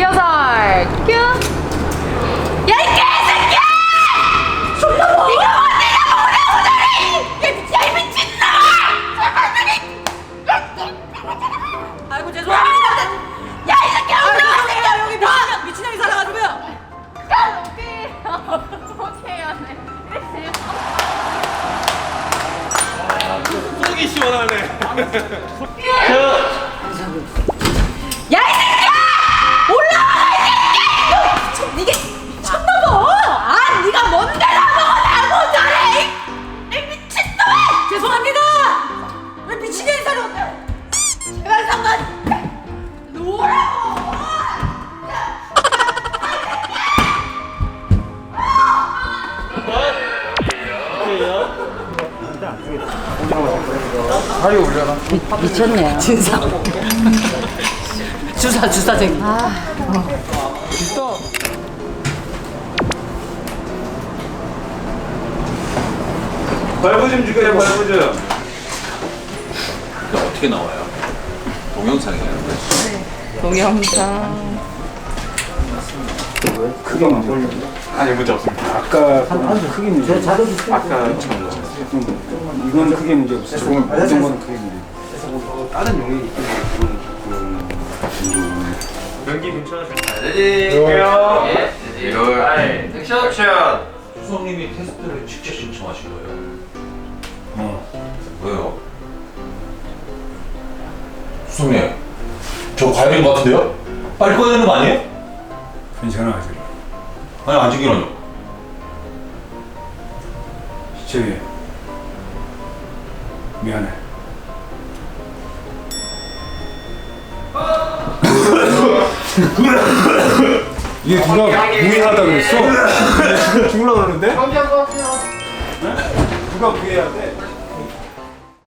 리허설 큐! 야, 이 개새끼야! 졸라 먹어! 네가 뭐, 네가 뭐래, 오늘이! 야, 이 미친놈아! 아이고, 죄송합니다. 야, 이 새끼야! 아, 올라와, 새끼야! 여기 미친놈, 미친놈이 살아가지고요. 아, 속이 시원하네. 저 미 쳤네요. 진상. 주사 주사쟁이. 발부 좀 주세요 발부 좀 근데 어떻게 나와요? 동영상이에요. 동영상. 크게 문제 아니 문제 없습니다 아까 크게 문제 아까 처음 이건 크게 문제 없어요 조금 모든 건 크게 문제 다른 용이 있기 때문에 연기 괜찮으실까요? 레디. 예. 레디. 롤. 액션. 액션. 수성님이 테스트를 직접 신청하신 거예요? 어. 왜요? 수성님, 저 가야 될것 같은데요? 빨리 꺼야 되는 거 아니에요? 괜찮아 아직 아니 아직이라뇨. 저기 미안해 얘 누가 무해하다 그랬어? 죽으려고 그러는데? 누가 무해하대?